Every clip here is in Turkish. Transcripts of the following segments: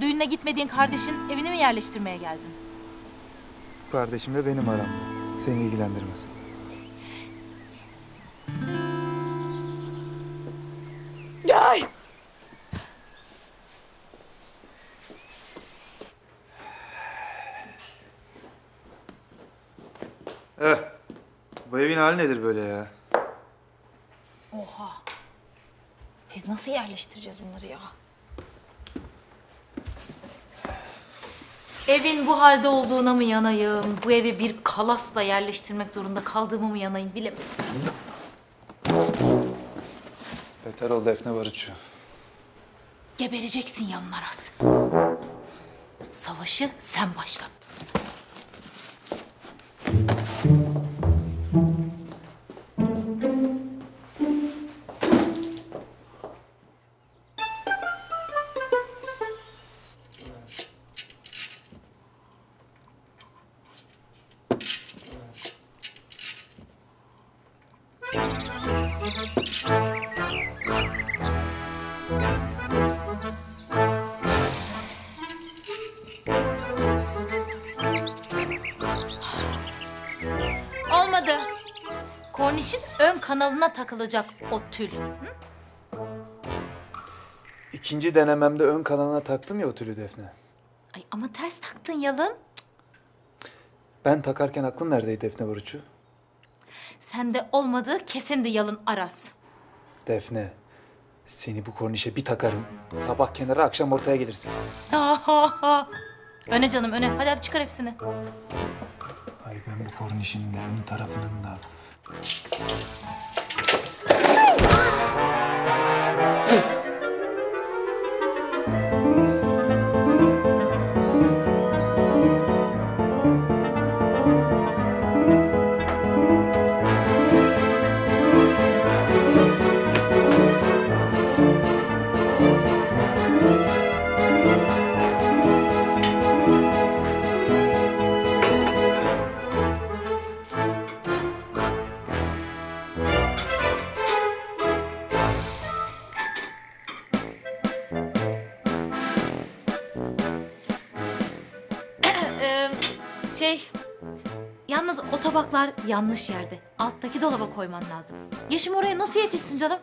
Düğününe gitmediğin kardeşin evini mi yerleştirmeye geldin? Kardeşimle benim aramda. Seni ilgilendirmez. Ay! Eh, bu evin hali nedir böyle ya? Oha. Biz nasıl yerleştireceğiz bunları ya? Evin bu halde olduğuna mı yanayım? Bu evi bir kalasla yerleştirmek zorunda kaldığımı mı yanayım bilemedim. Beter ol Defne Barutçu. Gebereceksin yalın Aras. Savaşı sen başlattın. Kornişin ön kanalına takılacak o tül. Hı? İkinci denememde ön kanalına taktım ya o tülü Defne. Ay ama ters taktın yalın. Ben takarken aklın neredeydi Defne Barutçu? Sende olmadığı kesindi yalın Aras. Defne, seni bu kornişe bir takarım. Sabah kenara akşam ortaya gelirsin. öne canım öne. Hadi hadi çıkar hepsini. Ay ben bu kornişin de ön tarafının da. Şey... Yalnız o tabaklar yanlış yerde. Alttaki dolaba koyman lazım. Yeşim oraya nasıl yetişsin canım?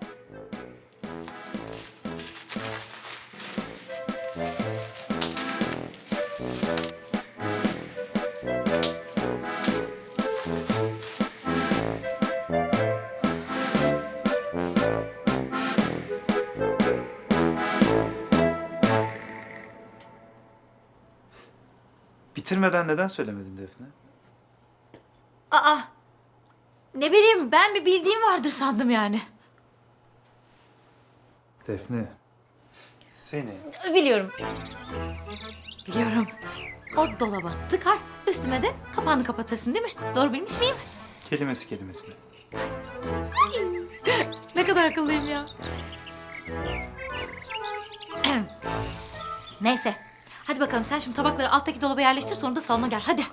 Bitirmeden neden söylemedin Defne? Aa! Ne bileyim ben bir bildiğim vardır sandım yani. Defne. Seni. Biliyorum. Biliyorum. O dolaba tıkar, üstüme de kapağını kapatırsın değil mi? Doğru bilmiş miyim? Kelimesi kelimesine. Ne kadar akıllıyım ya. Neyse. Hadi bakalım sen şimdi tabakları alttaki dolaba yerleştir sonra da salona gel. Hadi.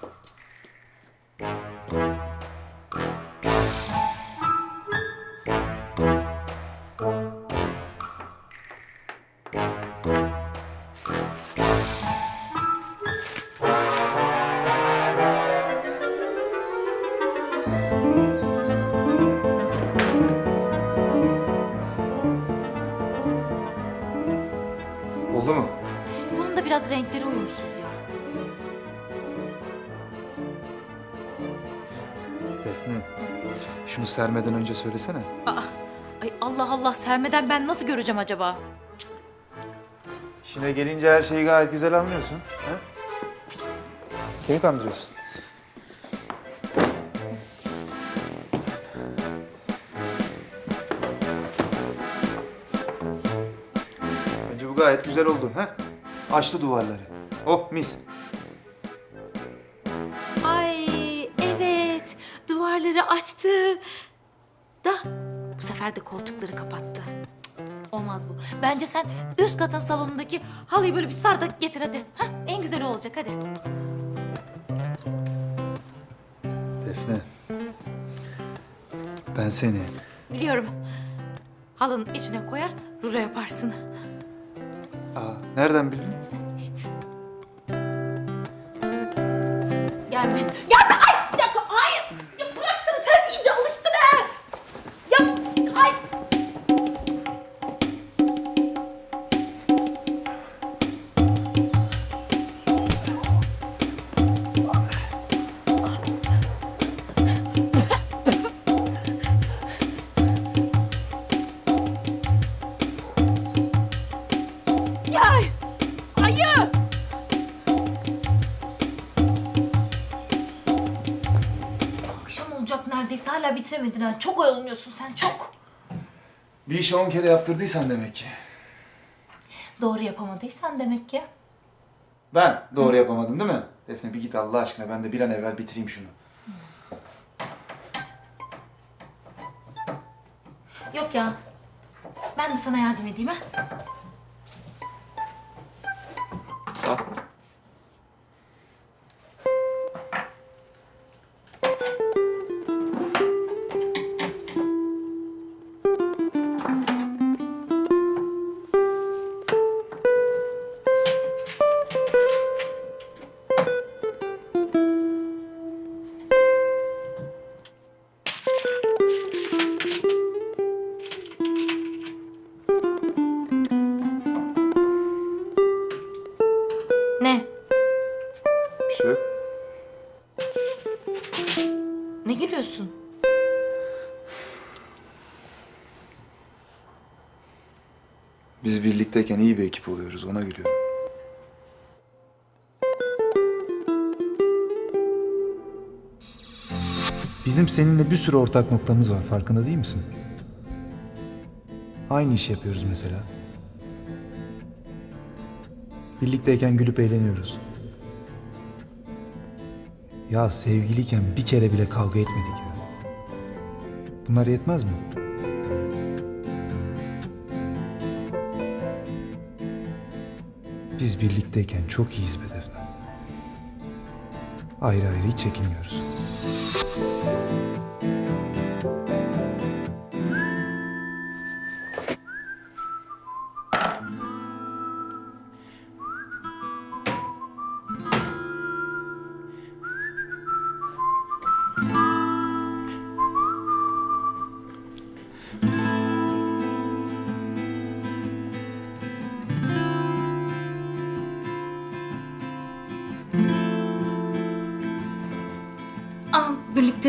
Sermeden önce söylesene. Aa, ay Allah Allah sermeden ben nasıl göreceğim acaba? İşine gelince her şeyi gayet güzel anlıyorsun. Ha? Beni kandırıyorsun. Bence bu gayet güzel oldu. Ha? Açtı duvarları. Oh mis. Ay evet duvarları açtı. De koltukları kapattı. Cık, Olmaz bu. Bence sen üst katın salonundaki halıyı böyle bir sar da getir hadi. Hah, en güzeli olacak hadi. Defne. Ben seni Biliyorum. Halının içine koyar, rulo yaparsın. Aa, nereden bildin? İşte. Neredeyse hala bitiremedin ha. Çok oyalanıyorsun sen çok. Bir işi on kere yaptırdıysan demek ki. Doğru yapamadıysan demek ki. Ben doğru yapamadım değil mi? Defne bir git Allah aşkına ben de bir an evvel bitireyim şunu. Yok ya. Ben de sana yardım edeyim ha. Bizim seninle bir sürü ortak noktamız var farkında değil misin? Aynı iş yapıyoruz mesela. Birlikteyken gülüp eğleniyoruz. Ya sevgiliyken bir kere bile kavga etmedik ya. Bunlar yetmez mi? Biz birlikteyken çok iyiyiz be Defne. Ayrı ayrı hiç çekinmiyoruz.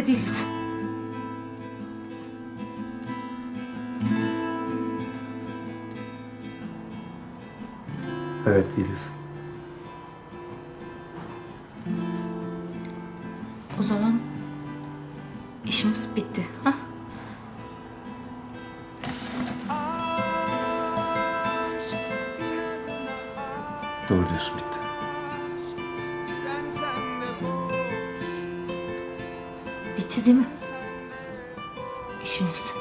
Değiliz. Evet değiliz. O zaman işimiz bitti. Ha? Doğru diyorsun bitti. Bitti değil mi? İşimiz.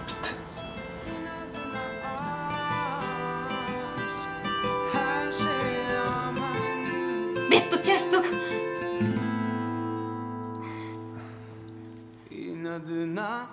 Bitti. Bittik kestik. inadına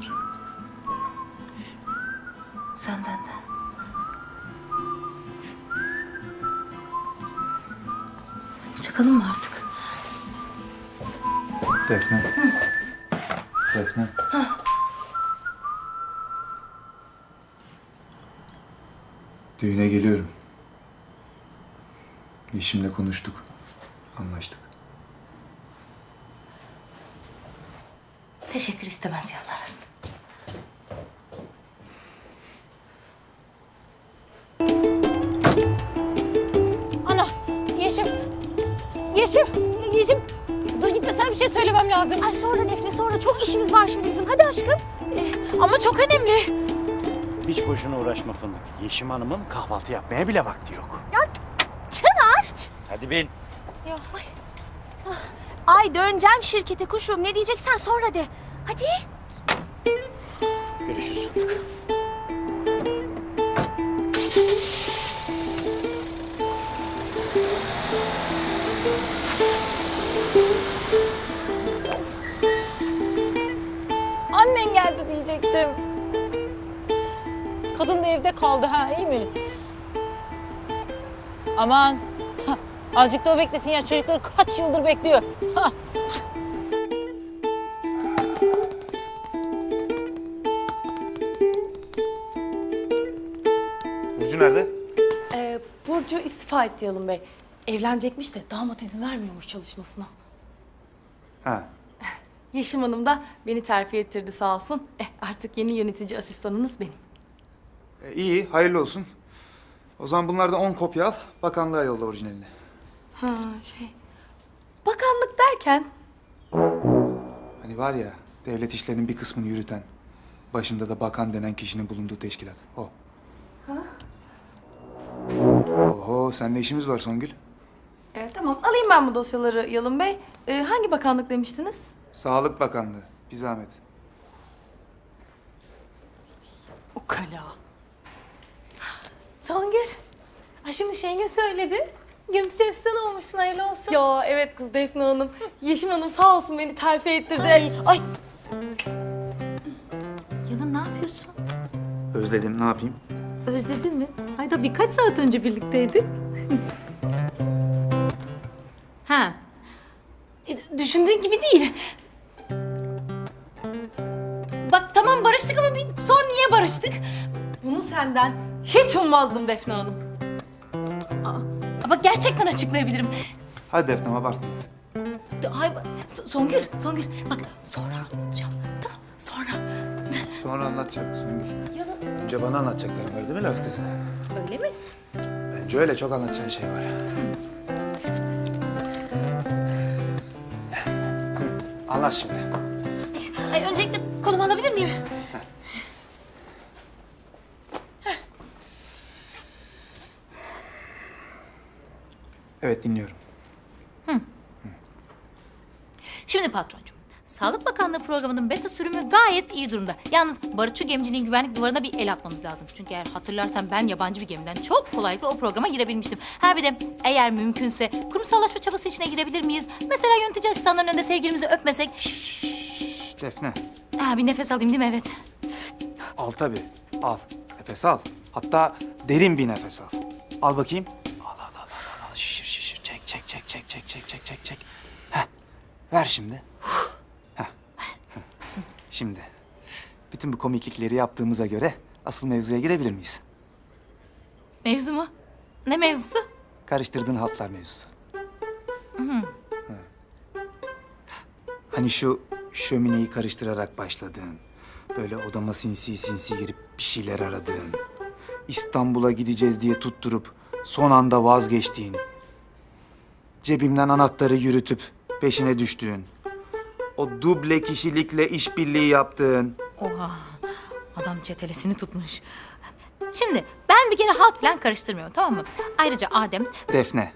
olacak. Senden de. Çıkalım mı artık? Defne. Defne. Düğüne geliyorum. Yeşim'le konuştuk. Anlaştık. Teşekkür istemez yalvarırım. Yeşim. Yeşim. Dur gitme sana bir şey söylemem lazım. Ay sonra Defne sonra çok işimiz var şimdi bizim. Hadi aşkım. Ama çok önemli. Hiç boşuna uğraşma Fındık. Yeşim Hanım'ın kahvaltı yapmaya bile vakti yok. Çınar. Hadi bin. Ay döneceğim şirkete kuşum. Ne diyeceksen sonra de. Hadi. Görüşürüz Fındık. Annen geldi diyecektim. Kadın da evde kaldı ha iyi mi? Aman. ha, Azıcık da o beklesin ya çocukları kaç yıldır bekliyor. Ha. Burcu nerede? Ee, Burcu istifa etti Yalın Bey. Evlenecekmiş de damat izin vermiyormuş çalışmasına. Ha. Yeşim Hanım da beni terfi ettirdi sağ olsun. Eh, artık yeni yönetici asistanınız benim. E, iyi, hayırlı olsun. O zaman bunlardan 10 kopya al, bakanlığa yolla orijinalini. Ha şey... Bakanlık derken... Hani var ya, devlet işlerinin bir kısmını yürüten, başında da bakan denen kişinin bulunduğu teşkilat. O. Oho, seninle işimiz var Songül. Ee, tamam alayım ben bu dosyaları Yalın Bey. Ee, hangi bakanlık demiştiniz? Sağlık Bakanlığı, bir zahmet. O kala. Songül. Ay şimdi Şengül söyledi. Gömütü asistan olmuşsun hayırlı olsun. Ya evet kız Defne Hanım. Yeşim Hanım sağ olsun beni terfi ettirdi. Ay, ay. Yalın ne yapıyorsun? Özledim, ne yapayım? Özledin mi? Hayda birkaç saat önce birlikteydik. ha. E, Düşündüğün gibi değil. Barıştık? Bunu senden hiç ummazdım Defne Hanım. Ama gerçekten açıklayabilirim. Hadi Defne, abartma. Ay, Songül, Songül. Bak sonra anlatacağım. Tamam, sonra. Sonra anlatacak Songül. Önce bana anlatacaklarım var değil mi Laz kızı? Öyle mi? Bence öyle çok anlatacağın şey var. Anlat şimdi. Ay öncelikle kolumu alabilir miyim? Evet dinliyorum. Şimdi patroncuğum. Sağlık Bakanlığı programının beta sürümü gayet iyi durumda. Yalnız Barutçu gemicinin güvenlik duvarına bir el atmamız lazım. Çünkü eğer hatırlarsan ben yabancı bir gemiden çok kolaylıkla o programa girebilmiştim. Ha bir de eğer mümkünse kurumsallaşma çabası içine girebilir miyiz? Mesela yönetici asistanların önünde sevgilimizi öpmesek. Defne, Ha bir nefes alayım değil mi? Evet. al tabii. Al. Nefes al. Hatta derin bir nefes al. Al bakayım. Ver şimdi. Heh. Şimdi. Bütün bu komiklikleri yaptığımıza göre asıl mevzuya girebilir miyiz? Mevzu mu? Ne mevzusu? Karıştırdığın hatlar mevzusu. Hı. Hani şu şömineyi karıştırarak başladığın, böyle odama sinsi sinsi girip bir şeyler aradığın, İstanbul'a gideceğiz diye tutturup son anda vazgeçtiğin, cebimden anahtarı yürütüp peşine düştüğün, o duble kişilikle işbirliği yaptığın, Oha. Adam çetelesini tutmuş. Şimdi ben bir kere halt falan karıştırmıyorum tamam mı? Ayrıca Adem Defne,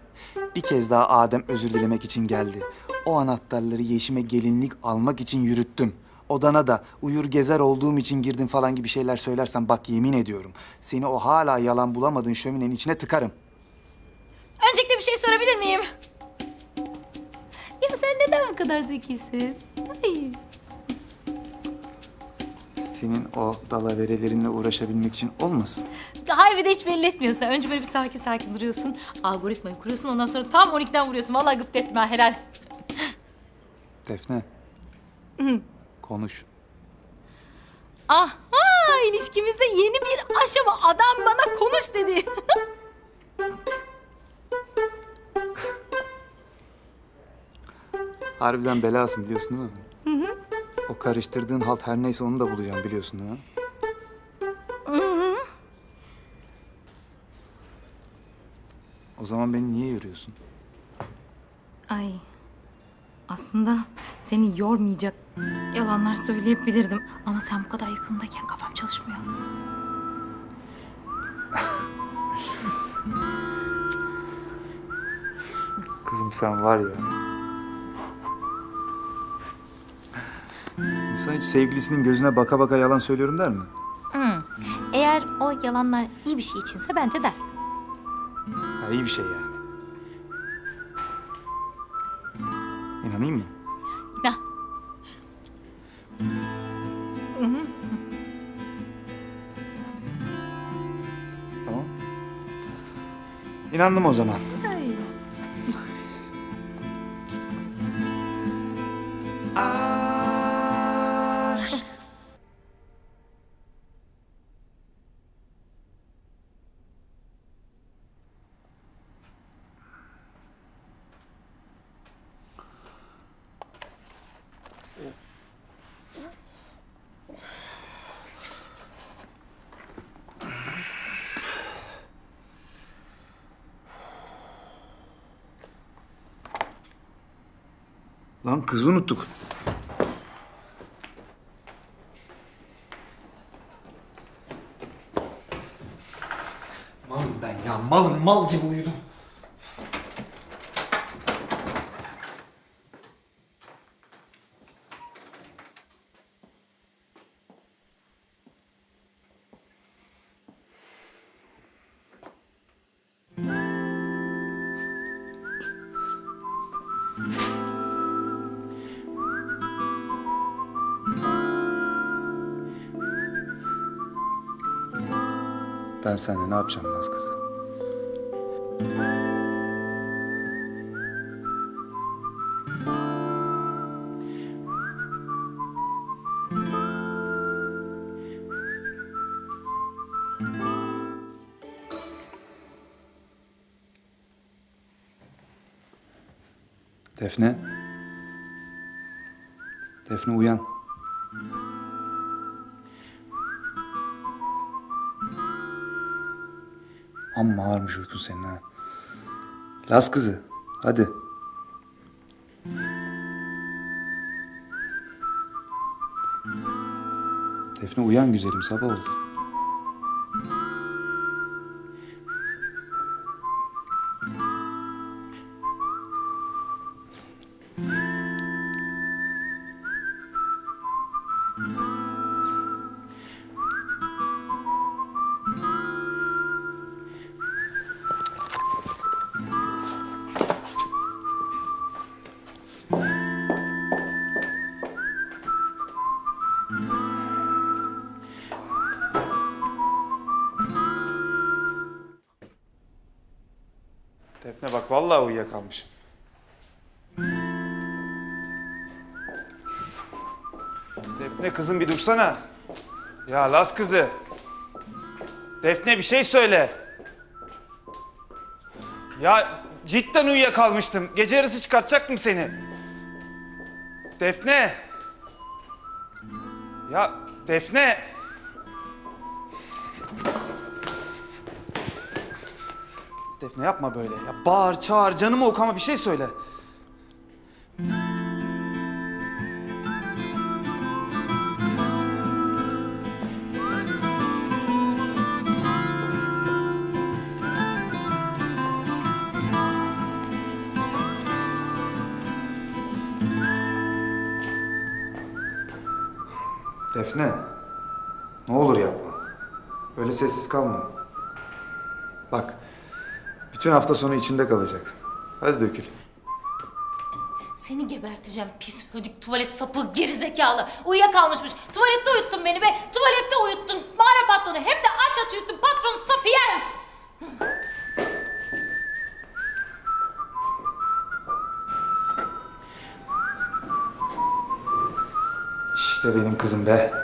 bir kez daha Adem özür dilemek için geldi. O anahtarları Yeşim'e gelinlik almak için yürüttüm. Odana da uyur gezer olduğum için girdim falan gibi şeyler söylersen bak yemin ediyorum. Seni o hala yalan bulamadığın şöminenin içine tıkarım. Öncelikle bir şey sorabilir miyim? Ya sen neden bu kadar zekisin? Ay. Senin o dalaverelerinle uğraşabilmek için olmasın? Hayır bir de hiç belli etmiyorsun. Önce böyle bir sakin sakin duruyorsun. Algoritmayı kuruyorsun. Ondan sonra tam 12'den vuruyorsun. Vallahi gıpta ettim ha helal. Defne. Konuş. Aha ilişkimizde yeni bir aşama. Adam bana konuş dedi. Harbiden belasın biliyorsun değil mi? Hı hı. O karıştırdığın halt her neyse onu da bulacağım biliyorsun değil mi? O zaman beni niye yoruyorsun? Ay. Aslında seni yormayacak yalanlar söyleyebilirdim. Ama sen bu kadar yakındayken kafam çalışmıyor. Kızım sen var ya. İnsan hiç sevgilisinin gözüne baka baka yalan söylüyorum der mi? Eğer o yalanlar iyi bir şey içinse bence der. Ha, iyi bir şey yani. İnanayım mı? Ya. Tamam. İnandım o zaman. Lan kızı unuttuk. Malım ben ya malım mal gibi uyudum. Ben seninle ne yapacağım Naz kızı? Defne. Defne uyan. Amma ağırmış uykun senin ha. Las kızı. Hadi. Defne uyan güzelim sabah oldu. Bak vallahi uyuyakalmışım. Defne kızım bir dursana. Ya Las kızı. Defne bir şey söyle. Ya cidden uyuyakalmıştım. Gece yarısı çıkartacaktım seni. Defne. Ya Defne. Defne yapma böyle. Ya bağır, çağır, canımı oku ama bir şey söyle. Defne. Ne olur yapma. Böyle sessiz kalma. Bütün hafta sonu içinde kalacak. Hadi dökül. Seni geberteceğim pis hödük tuvalet sapı gerizekalı. Uyuyakalmışmış. Tuvalette uyuttun beni be. Tuvalette uyuttun. Mağara patronu hem de aç aç uyuttun. Patron sapiyens. İşte benim kızım be.